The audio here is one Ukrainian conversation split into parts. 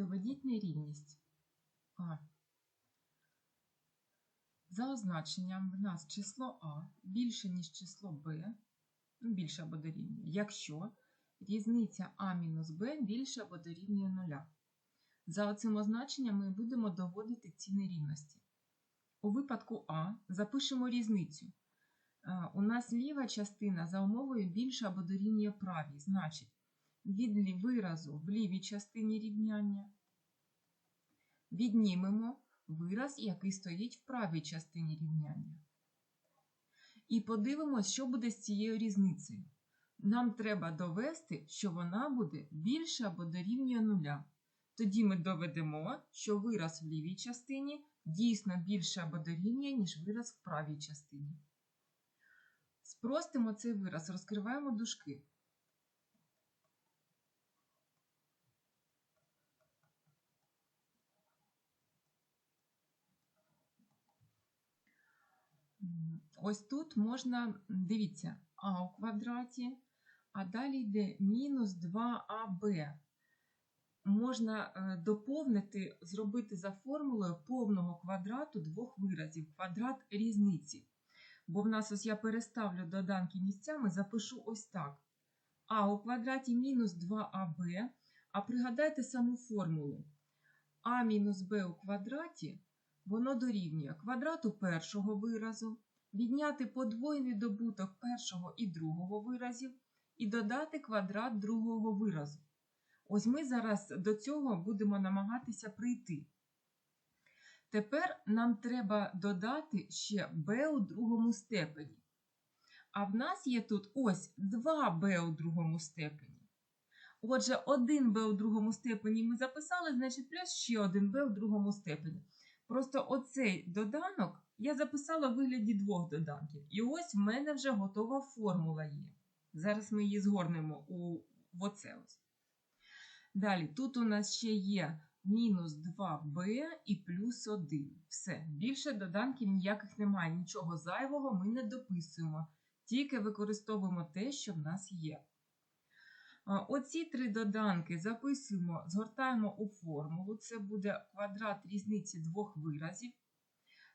Доведіть нерівність. А. За означенням в нас число А більше, ніж число Б, ну, більше або дорівнює, якщо різниця А мінус Б більше або дорівнює нуля. За оцим означенням ми будемо доводити ці нерівності. У випадку А запишемо різницю. Е, У нас ліва частина за умовою більше або дорівнює правій. Значить, від виразу в лівій частині рівняння віднімемо вираз, який стоїть в правій частині рівняння. І подивимось, що буде з цією різницею. Нам треба довести, що вона буде більше або дорівнює нуля. Тоді ми доведемо, що вираз в лівій частині дійсно більше або дорівнює, ніж вираз в правій частині. Спростимо цей вираз, розкриваємо дужки. М, Ось тут можна, дивіться, а у квадраті, а далі йде мінус 2аб. Можна е, доповнити, зробити за формулою повного квадрату двох виразів, квадрат різниці. Бо в нас ось я переставлю доданки місцями, запишу ось так. А у квадраті мінус 2аб. А пригадайте саму формулу. А мінус Б у квадраті воно дорівнює квадрату першого виразу, відняти подвоєний добуток першого і другого виразів і додати квадрат другого виразу. Ось ми зараз до цього будемо намагатися прийти. Тепер нам треба додати ще b у другому степені. А в нас є тут ось 2b у другому степені. Отже, 1b у другому степені ми записали, значить, плюс ще 1b у другому степені. Просто оцей доданок я записала в вигляді двох доданків. І ось в мене вже готова формула є. Зараз ми її згорнемо у в оце ось. Далі, тут у нас ще є мінус 2b і плюс 1. Все, більше доданків ніяких немає, нічого зайвого ми не дописуємо, тільки використовуємо те, що в нас є. Оці три доданки записуємо, згортаємо у формулу. Це буде квадрат різниці двох виразів.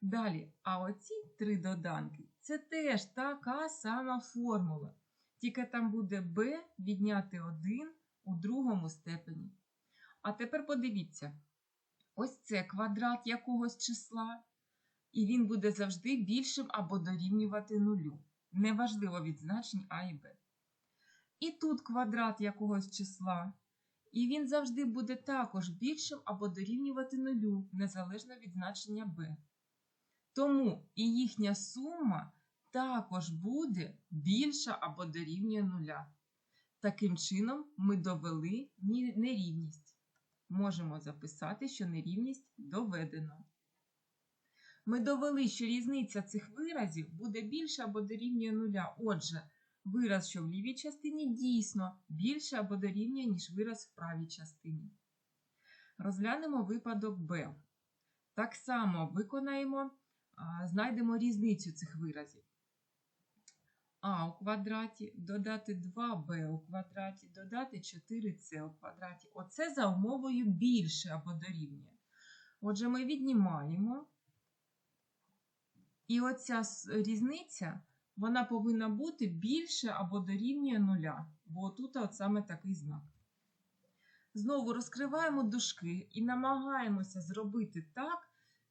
Далі, а оці три доданки це теж така сама формула. Тільки там буде b відняти 1 у другому степені. А тепер подивіться: ось це квадрат якогось числа, і він буде завжди більшим або дорівнювати нулю. Неважливо від значень А і Б. І тут квадрат якогось числа, і він завжди буде також більшим або дорівнювати нулю, незалежно від значення b. Тому і їхня сума також буде більша або дорівнює нуля. Таким чином, ми довели нерівність. Можемо записати, що нерівність доведено. Ми довели, що різниця цих виразів буде більша або дорівнює нуля. Отже, вираз, що в лівій частині, дійсно більше або дорівнює, ніж вираз в правій частині. Розглянемо випадок b. Так само виконаємо, знайдемо різницю цих виразів. А у квадраті додати 2b у квадраті, додати 4c у квадраті. Оце за умовою більше або дорівнює. Отже, ми віднімаємо. І оця різниця вона повинна бути більше або дорівнює нуля, бо тут от саме такий знак. Знову розкриваємо дужки і намагаємося зробити так,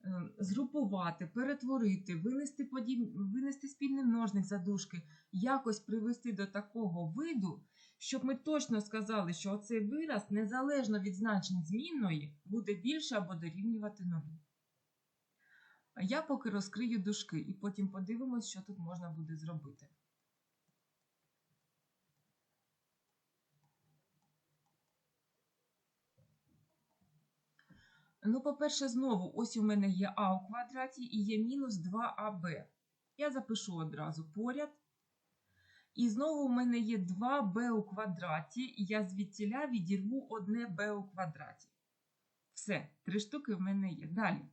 е, згрупувати, перетворити, винести, подіб... винести спільний множник за дужки, якось привести до такого виду, щоб ми точно сказали, що оцей вираз, незалежно від значень змінної, буде більше або дорівнювати нулю. Я поки розкрию дужки і потім подивимось, що тут можна буде зробити. Ну, по-перше, знову, ось у мене є а у квадраті і є мінус 2аб. Я запишу одразу поряд. І знову у мене є 2b у квадраті, і я звідтіля відірву одне b у квадраті. Все, три штуки в мене є. Далі.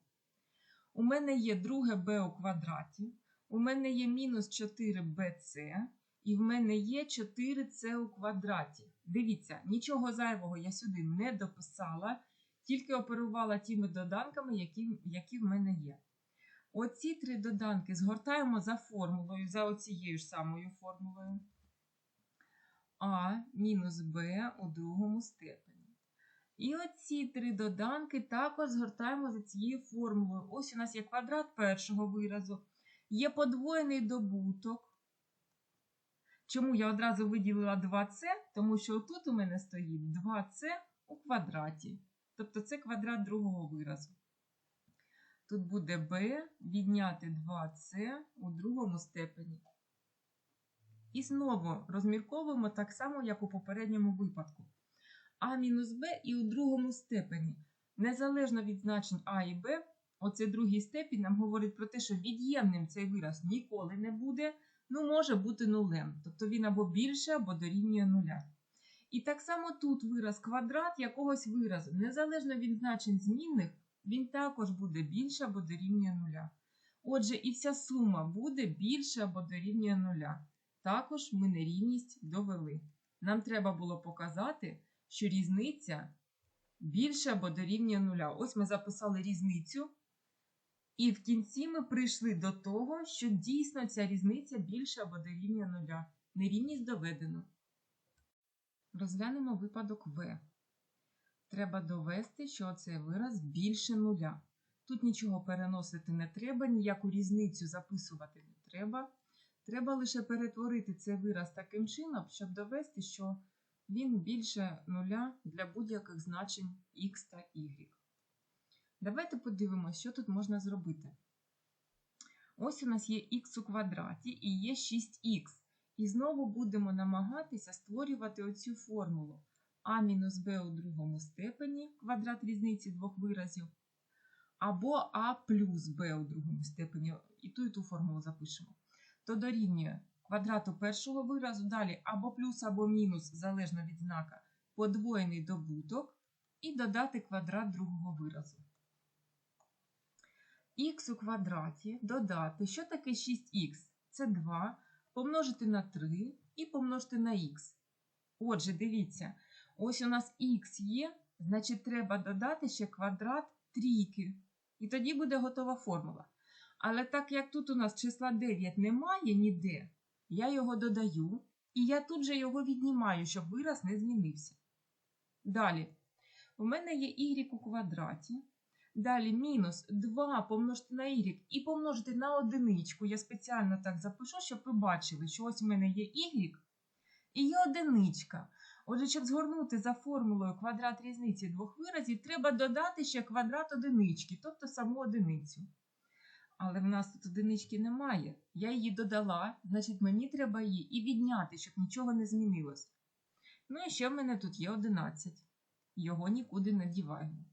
У мене є друге b у квадраті, у мене є мінус 4bc, і в мене є 4c у квадраті. Дивіться, нічого зайвого я сюди не дописала, тільки оперувала тими доданками, які, які в мене є. Оці три доданки згортаємо за формулою, за оцією ж самою формулою. А мінус Б у другому степені. І оці три доданки також згортаємо за цією формулою. Ось у нас є квадрат першого виразу, є подвоєний добуток. Чому я одразу виділила 2С? Тому що тут у мене стоїть 2С у квадраті. Тобто це квадрат другого виразу. Тут буде b відняти 2c у другому степені. І знову розмірковуємо так само, як у попередньому випадку. А мінус b і у другому степені. Незалежно від значень а і b, оцей другий степінь нам говорить про те, що від'ємним цей вираз ніколи не буде, ну може бути нулем. Тобто він або більше, або дорівнює нуля. І так само тут вираз квадрат якогось виразу, незалежно від значень змінних, він також буде більше або дорівнює нуля. Отже, і вся сума буде більше або дорівнює нуля. Також ми нерівність довели. Нам треба було показати, що різниця більше або дорівнює нуля. Ось ми записали різницю. І в кінці ми прийшли до того, що дійсно ця різниця більше або дорівнює нуля. Нерівність доведено. Розглянемо випадок В. Треба довести, що цей вираз більше нуля. Тут нічого переносити не треба, ніяку різницю записувати не треба. Треба лише перетворити цей вираз таким чином, щоб довести, що він більше нуля для будь-яких значень x та y. Давайте подивимося, що тут можна зробити. Ось у нас є х у квадраті і є 6х. І знову будемо намагатися створювати оцю формулу а мінус b у другому степені квадрат різниці двох виразів, або а плюс b у другому степені, і ту і ту формулу запишемо. То дорівнює квадрату першого виразу, далі або плюс, або мінус, залежно від знака, подвоєний добуток, і додати квадрат другого виразу. Х у квадраті додати, що таке 6х? Це 2 помножити на 3 і помножити на х. Отже, дивіться, ось у нас х є, значить, треба додати ще квадрат трійки. І тоді буде готова формула. Але так як тут у нас числа 9 немає ніде, я його додаю, і я тут же його віднімаю, щоб вираз не змінився. Далі, у мене є y у квадраті. Далі мінус 2 помножити на y і помножити на одиничку. Я спеціально так запишу, щоб ви бачили, що ось у мене є y і є одиничка. Отже, щоб згорнути за формулою квадрат різниці двох виразів, треба додати ще квадрат одинички, тобто саму одиницю. Але в нас тут одинички немає. Я її додала, значить, мені треба її і відняти, щоб нічого не змінилось. Ну і ще в мене тут є 11. Його нікуди не діваємо.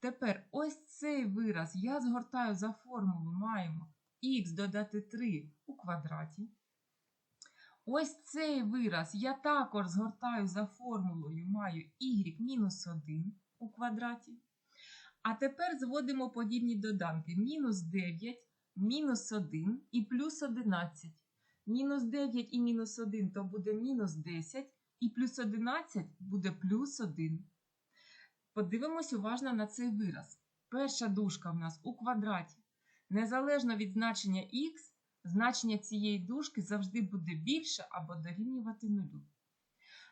Тепер ось цей вираз я згортаю за формулу, маємо х додати 3 у квадраті. Ось цей вираз я також згортаю за формулою, маю y мінус 1 у квадраті. А тепер зводимо подібні доданки. Мінус 9, мінус 1 і плюс 11. Мінус 9 і мінус 1 то буде мінус 10, і плюс 11 буде плюс 1. Подивимось уважно на цей вираз. Перша дужка в нас у квадраті. Незалежно від значення х, значення цієї дужки завжди буде більше або дорівнювати нулю.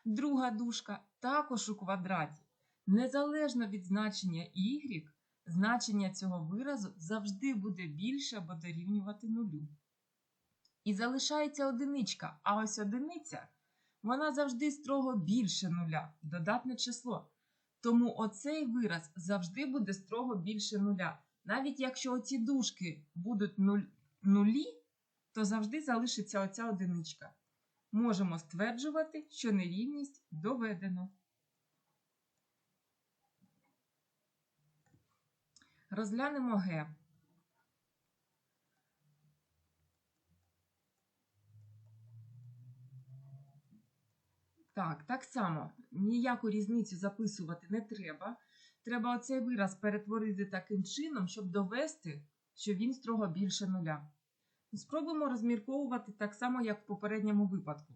Друга дужка також у квадраті. Незалежно від значення y, значення цього виразу завжди буде більше або дорівнювати нулю. І залишається одиничка, а ось одиниця вона завжди строго більше нуля, додатне число. Тому оцей вираз завжди буде строго більше нуля. Навіть якщо оці дужки будуть нуль, нулі, то завжди залишиться оця одиничка. Можемо стверджувати, що нерівність доведено. Розглянемо Г. Так, так само ніяку різницю записувати не треба. Треба оцей вираз перетворити таким чином, щоб довести, що він строго більше нуля. Спробуємо розмірковувати так само, як в попередньому випадку.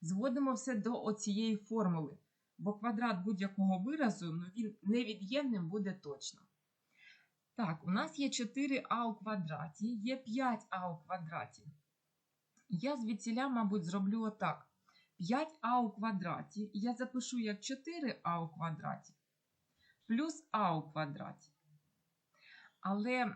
Зводимо все до оцієї формули. бо квадрат будь-якого виразу ну, він невід'ємним буде точно. Так, у нас є 4а у квадраті, є 5а у квадраті. Я звідсіля, мабуть, зроблю отак. 5а у квадраті я запишу як 4а у квадраті плюс а у квадраті. Але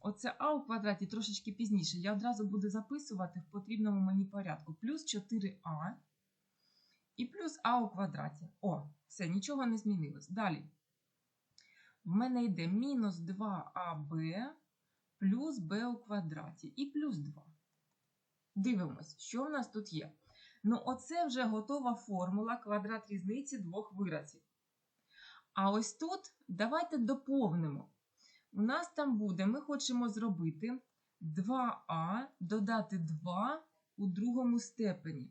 оце а у квадраті трошечки пізніше. Я одразу буду записувати в потрібному мені порядку. Плюс 4а і плюс а у квадраті. О, все, нічого не змінилось. Далі. В мене йде мінус 2аб плюс b у квадраті і плюс 2. Дивимось, що в нас тут є. Ну, оце вже готова формула квадрат різниці двох виразів. А ось тут давайте доповнимо. У нас там буде, ми хочемо зробити 2а додати 2 у другому степені.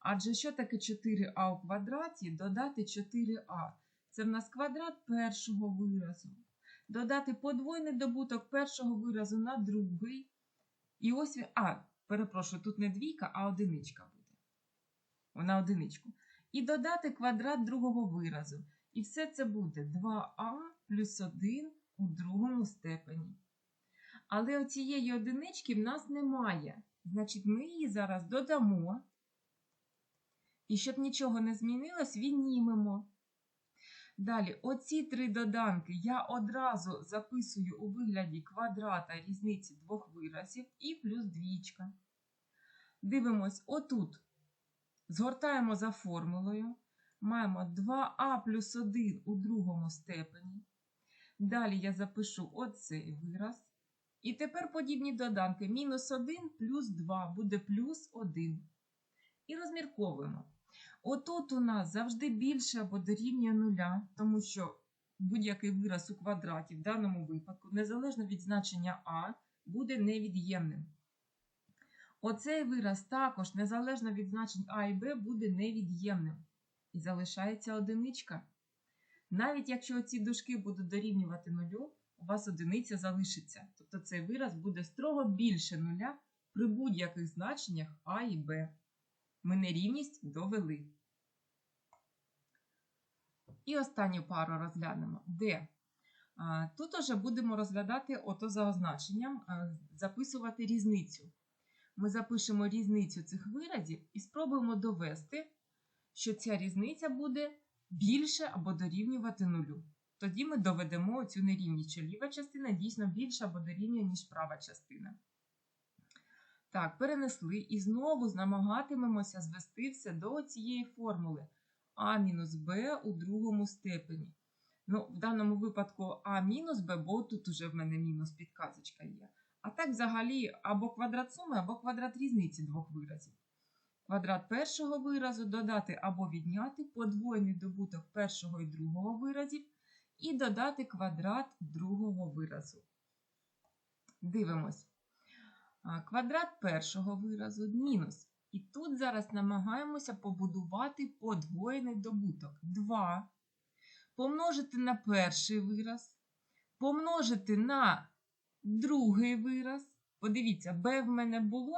Адже що таке 4а у квадраті додати 4а? Це в нас квадрат першого виразу. Додати подвойний добуток першого виразу на другий. І ось. А, перепрошую, тут не двійка, а одиничка буде. Вона одиничку. І додати квадрат другого виразу. І все це буде 2а плюс 1 у другому степені. Але оцієї одинички в нас немає. Значить, ми її зараз додамо. І щоб нічого не змінилось, віднімемо. Далі, оці три доданки я одразу записую у вигляді квадрата різниці двох виразів і плюс двічка. Дивимось, отут. Згортаємо за формулою. Маємо 2а плюс 1 у другому степені. Далі я запишу оцей вираз. І тепер подібні доданки. Мінус 1 плюс 2 буде плюс 1. І розмірковуємо. Отут у нас завжди більше або дорівнює нуля, тому що будь-який вираз у квадраті в даному випадку, незалежно від значення а, буде невід'ємним. Оцей вираз також, незалежно від значень а і б, буде невід'ємним. І залишається одиничка. Навіть якщо ці дужки будуть дорівнювати нулю, у вас одиниця залишиться. Тобто цей вираз буде строго більше нуля при будь-яких значеннях а і б. Ми нерівність довели. І останню пару розглянемо. Де? Тут уже будемо розглядати ото за означенням, записувати різницю. Ми запишемо різницю цих виразів і спробуємо довести, що ця різниця буде більше або дорівнювати нулю. Тоді ми доведемо цю нерівність, що ліва частина дійсно більша або дорівнює, ніж права частина. Так, перенесли і знову намагатимемося звести все до цієї формули а мінус b у другому степені. Ну, В даному випадку а мінус b, бо тут уже в мене мінус підказочка є. А так, взагалі, або квадрат суми, або квадрат різниці двох виразів. Квадрат першого виразу додати або відняти подвойний добуток першого і другого виразів, і додати квадрат другого виразу. Дивимось. Квадрат першого виразу мінус. І тут зараз намагаємося побудувати подвоєний добуток. 2. Помножити на перший вираз, помножити на другий вираз. Подивіться, b в мене було,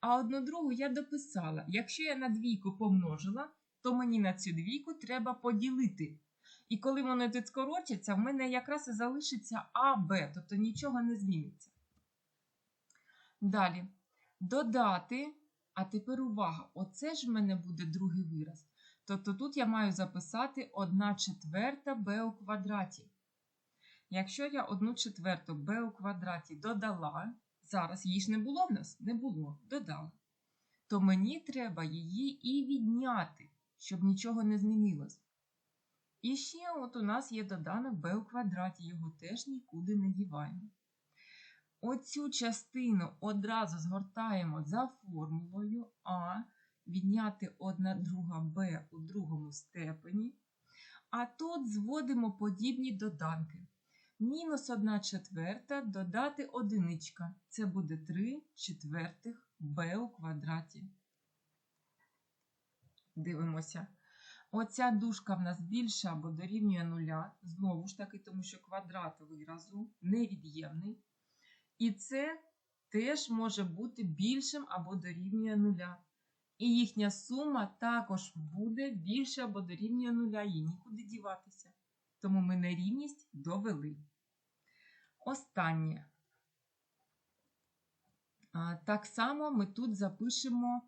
а одну другу я дописала. Якщо я на двійку помножила, то мені на цю двійку треба поділити. І коли вони тут скорочаться, в мене якраз і залишиться АБ, тобто нічого не зміниться. Далі. Додати, а тепер увага, оце ж в мене буде другий вираз. Тобто тут я маю записати 1 четверта b у квадраті. Якщо я 1 четверту b у квадраті додала, зараз її ж не було в нас, не було, додала, то мені треба її і відняти, щоб нічого не змінилось. І ще от у нас є доданок b у квадраті, його теж нікуди не діваємо. Оцю частину одразу згортаємо за формулою А, відняти 1 друга b у другому степені. А тут зводимо подібні доданки. Мінус 1 четверта додати одиничка. Це буде 3 четвертих b у квадраті. Дивимося. Оця дужка в нас більша або дорівнює нуля. Знову ж таки, тому що квадрат виразу невід'ємний. І це теж може бути більшим або дорівнює нуля. І їхня сума також буде більше або дорівнює нуля, їй нікуди діватися. Тому ми нерівність довели. Останнє. Так само ми тут запишемо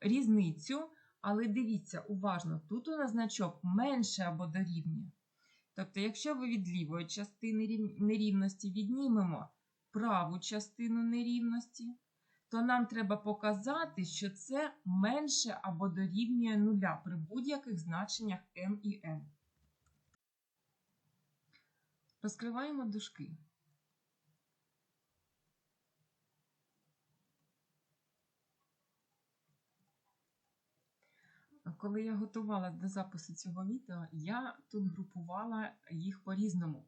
різницю, але дивіться уважно, тут у нас значок менше або дорівнює. Тобто, якщо ви від лівої частини нерівності віднімемо праву частину нерівності, то нам треба показати, що це менше або дорівнює нуля при будь-яких значеннях m і n. Розкриваємо дужки. Коли я готувала до запису цього відео, я тут групувала їх по-різному,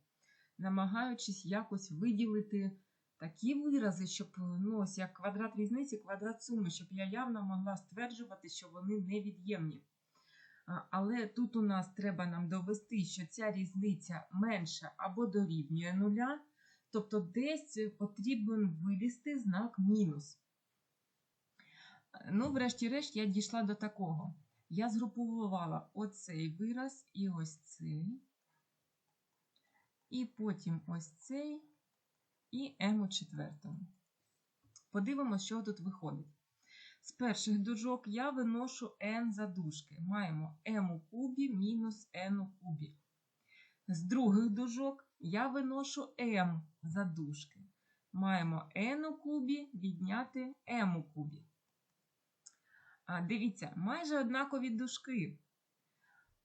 намагаючись якось виділити такі вирази, щоб ну, ось як квадрат різниці, квадрат суми, щоб я явно могла стверджувати, що вони невід'ємні. Але тут у нас треба нам довести, що ця різниця менша або дорівнює нуля, тобто десь потрібен вивести знак мінус. Ну, врешті-решт, я дійшла до такого. Я згрупувала оцей вираз і ось цей, і потім ось цей, і m у четвертому. Подивимося, що тут виходить. З перших дужок я виношу n за дужки. Маємо m у кубі мінус n у кубі. З других дужок я виношу m за дужки. Маємо n у кубі відняти m у кубі. А, Дивіться, майже однакові дужки.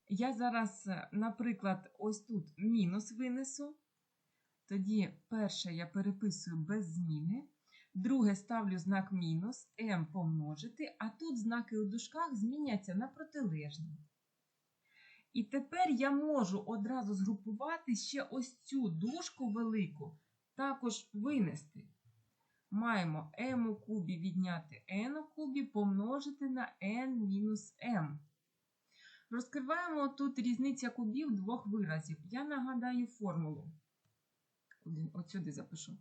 Я зараз, е, наприклад, ось тут мінус винесу. Тоді перше я переписую без зміни. Друге ставлю знак мінус, m помножити, а тут знаки у дужках зміняться на протилежні. І тепер я можу одразу згрупувати ще ось цю дужку велику, також винести. Маємо m у кубі відняти n у кубі помножити на n мінус m. Розкриваємо тут різниця кубів двох виразів. Я нагадаю формулу. От сюди запишу.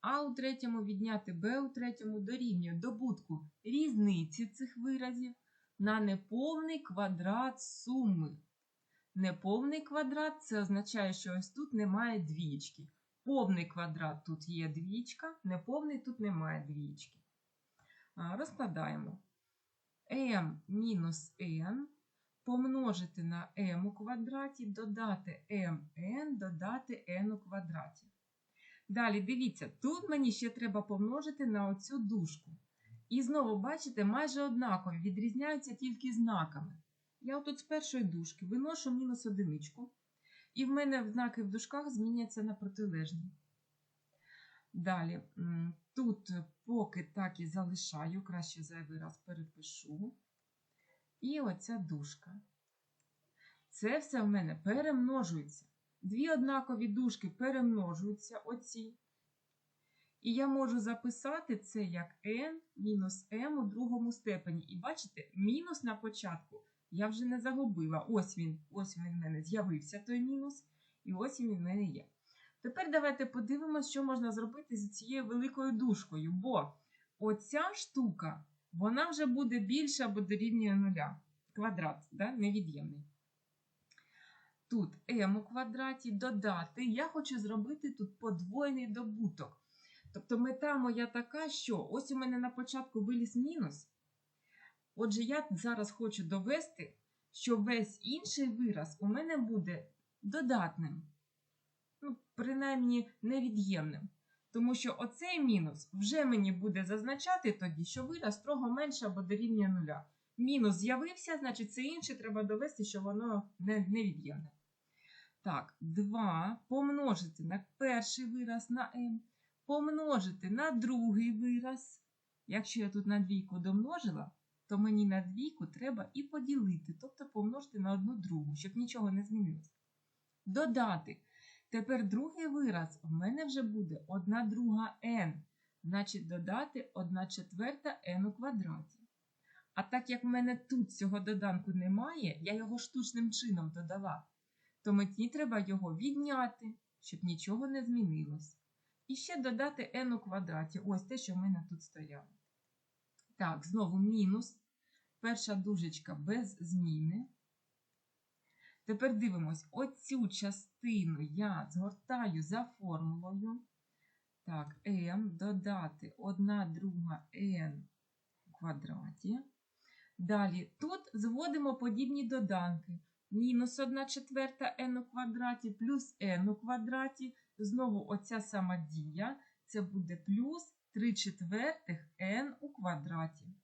А у третьому відняти Б у третьому дорівнює добутку різниці цих виразів на неповний квадрат суми. Неповний квадрат це означає, що ось тут немає двічки. Повний квадрат тут є двічка, неповний тут немає двічки. Розкладаємо m мінус n помножити на m у квадраті, додати mn, додати n у квадраті. Далі, дивіться, тут мені ще треба помножити на оцю дужку. І знову, бачите, майже однакові, відрізняються тільки знаками. Я тут з першої дужки виношу мінус одиничку, і в мене знаки в дужках зміняться на протилежні. Далі, тут поки так і залишаю, краще зайвий раз перепишу. І оця дужка. Це все в мене перемножується. Дві однакові дужки перемножуються оці. І я можу записати це як n мінус m у другому степені. І бачите, мінус на початку я вже не загубила. Ось він, ось він в мене з'явився той мінус, і ось він в мене є. Тепер давайте подивимося, що можна зробити з цією великою дужкою, бо оця штука, вона вже буде більше або дорівнює нуля. Квадрат, да? невід'ємний. Тут m у квадраті додати. Я хочу зробити тут подвойний добуток. Тобто мета моя така, що ось у мене на початку виліз мінус. Отже, я зараз хочу довести, що весь інший вираз у мене буде додатним. Ну, принаймні невід'ємним. Тому що оцей мінус вже мені буде зазначати тоді, що вираз строго менше або дорівнює нуля. Мінус з'явився, значить це інше треба довести, що воно не, невід'ємне. Так, 2 помножити на перший вираз на m, помножити на другий вираз. Якщо я тут на двійку домножила, то мені на двійку треба і поділити, тобто помножити на одну другу, щоб нічого не змінилося. Додати. Тепер другий вираз в мене вже буде 1 друга n, значить додати 1 четверта n у квадраті. А так як в мене тут цього доданку немає, я його штучним чином додала, то мені треба його відняти, щоб нічого не змінилось. І ще додати n у квадраті. Ось те, що в мене тут стояло. Так, знову мінус. Перша дужечка без зміни. Тепер дивимось, оцю частину я згортаю за формулою. Так, m додати 1 друга n у квадраті. Далі тут зводимо подібні доданки. Мінус 1 четверта n у квадраті плюс n у квадраті. Знову оця сама дія. Це буде плюс 3 четвертих n у квадраті.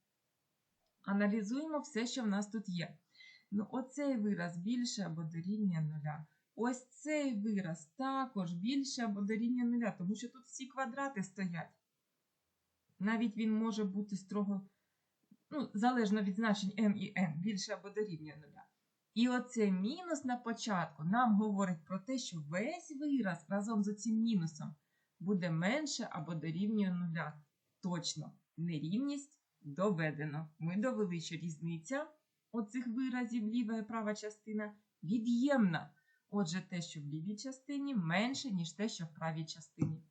Аналізуємо все, що в нас тут є. Ну, оцей вираз більше або дорівнює нуля. Ось цей вираз також більше або дорівнює нуля, тому що тут всі квадрати стоять. Навіть він може бути строго, ну, залежно від значень m і n, більше або дорівнює нуля. І оцей мінус на початку нам говорить про те, що весь вираз разом з оцим мінусом буде менше або дорівнює нуля. Точно, нерівність доведено. Ми довели, що різниця оцих виразів ліва і права частина від'ємна. Отже, те, що в лівій частині, менше, ніж те, що в правій частині.